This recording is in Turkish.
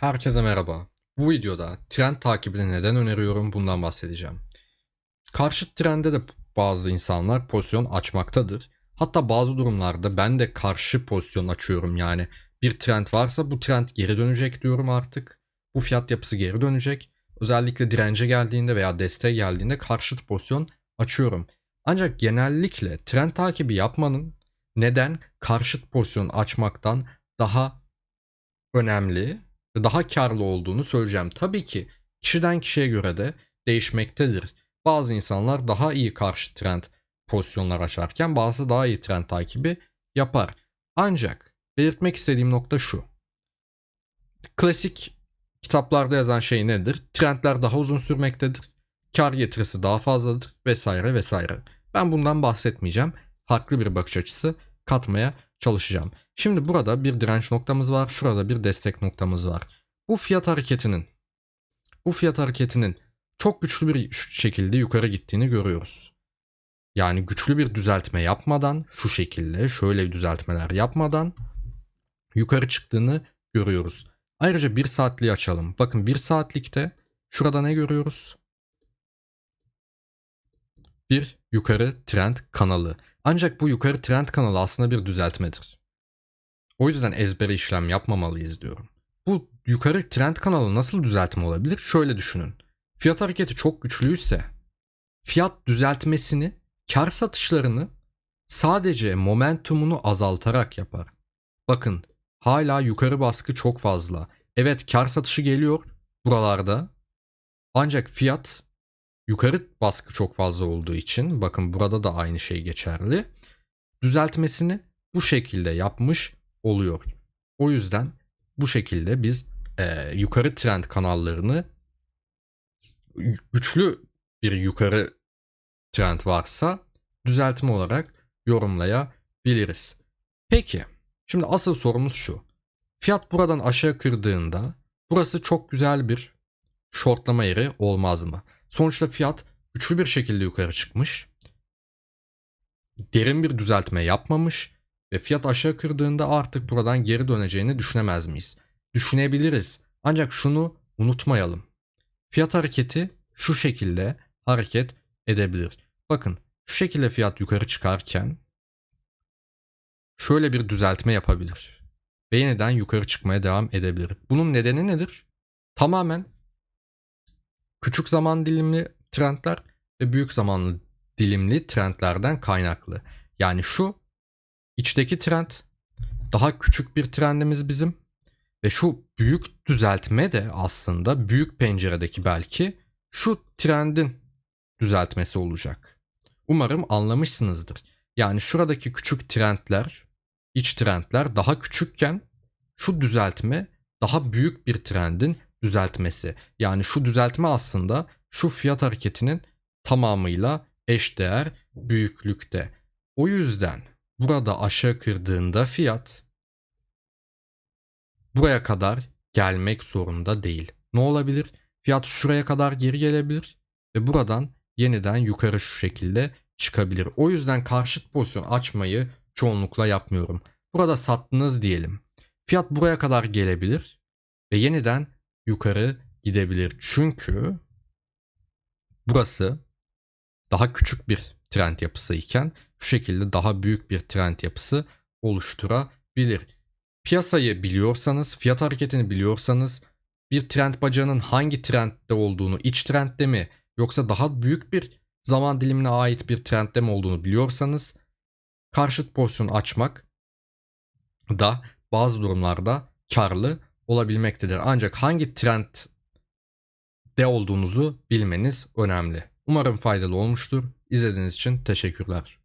herkese merhaba. Bu videoda trend takibini neden öneriyorum bundan bahsedeceğim. Karşıt trende de bazı insanlar pozisyon açmaktadır. Hatta bazı durumlarda ben de karşı pozisyon açıyorum yani bir trend varsa bu trend geri dönecek diyorum artık. Bu fiyat yapısı geri dönecek. Özellikle dirence geldiğinde veya desteğe geldiğinde karşıt pozisyon açıyorum. Ancak genellikle trend takibi yapmanın neden karşıt pozisyon açmaktan daha önemli daha karlı olduğunu söyleyeceğim. Tabii ki kişiden kişiye göre de değişmektedir. Bazı insanlar daha iyi karşı trend pozisyonlar açarken bazı daha iyi trend takibi yapar. Ancak belirtmek istediğim nokta şu. Klasik kitaplarda yazan şey nedir? Trendler daha uzun sürmektedir. Kar getirisi daha fazladır vesaire vesaire. Ben bundan bahsetmeyeceğim. Farklı bir bakış açısı katmaya çalışacağım. Şimdi burada bir direnç noktamız var. Şurada bir destek noktamız var. Bu fiyat hareketinin bu fiyat hareketinin çok güçlü bir şekilde yukarı gittiğini görüyoruz. Yani güçlü bir düzeltme yapmadan şu şekilde şöyle düzeltmeler yapmadan yukarı çıktığını görüyoruz. Ayrıca bir saatliği açalım. Bakın bir saatlikte şurada ne görüyoruz? Bir yukarı trend kanalı. Ancak bu yukarı trend kanalı aslında bir düzeltmedir. O yüzden ezbere işlem yapmamalıyız diyorum. Bu yukarı trend kanalı nasıl düzeltme olabilir? Şöyle düşünün. Fiyat hareketi çok güçlüyse fiyat düzeltmesini, kar satışlarını sadece momentumunu azaltarak yapar. Bakın hala yukarı baskı çok fazla. Evet kar satışı geliyor buralarda. Ancak fiyat yukarı baskı çok fazla olduğu için bakın burada da aynı şey geçerli. Düzeltmesini bu şekilde yapmış oluyor. O yüzden bu şekilde biz e, yukarı trend kanallarını güçlü bir yukarı trend varsa düzeltme olarak yorumlayabiliriz. Peki şimdi asıl sorumuz şu. Fiyat buradan aşağı kırdığında burası çok güzel bir shortlama yeri olmaz mı? Sonuçta fiyat güçlü bir şekilde yukarı çıkmış. Derin bir düzeltme yapmamış ve fiyat aşağı kırdığında artık buradan geri döneceğini düşünemez miyiz? Düşünebiliriz. Ancak şunu unutmayalım. Fiyat hareketi şu şekilde hareket edebilir. Bakın şu şekilde fiyat yukarı çıkarken şöyle bir düzeltme yapabilir. Ve yeniden yukarı çıkmaya devam edebilir. Bunun nedeni nedir? Tamamen küçük zaman dilimli trendler ve büyük zamanlı dilimli trendlerden kaynaklı. Yani şu içteki trend daha küçük bir trendimiz bizim ve şu büyük düzeltme de aslında büyük penceredeki belki şu trendin düzeltmesi olacak. Umarım anlamışsınızdır. Yani şuradaki küçük trendler, iç trendler daha küçükken şu düzeltme daha büyük bir trendin düzeltmesi. Yani şu düzeltme aslında şu fiyat hareketinin tamamıyla eşdeğer büyüklükte. O yüzden burada aşağı kırdığında fiyat buraya kadar gelmek zorunda değil. Ne olabilir? Fiyat şuraya kadar geri gelebilir ve buradan yeniden yukarı şu şekilde çıkabilir. O yüzden karşıt pozisyon açmayı çoğunlukla yapmıyorum. Burada sattınız diyelim. Fiyat buraya kadar gelebilir ve yeniden yukarı gidebilir. Çünkü burası daha küçük bir trend yapısı iken şu şekilde daha büyük bir trend yapısı oluşturabilir. Piyasayı biliyorsanız, fiyat hareketini biliyorsanız bir trend bacağının hangi trendde olduğunu, iç trendde mi yoksa daha büyük bir zaman dilimine ait bir trendde mi olduğunu biliyorsanız karşıt pozisyon açmak da bazı durumlarda karlı olabilmektedir. Ancak hangi trendde olduğunuzu bilmeniz önemli. Umarım faydalı olmuştur. İzlediğiniz için teşekkürler.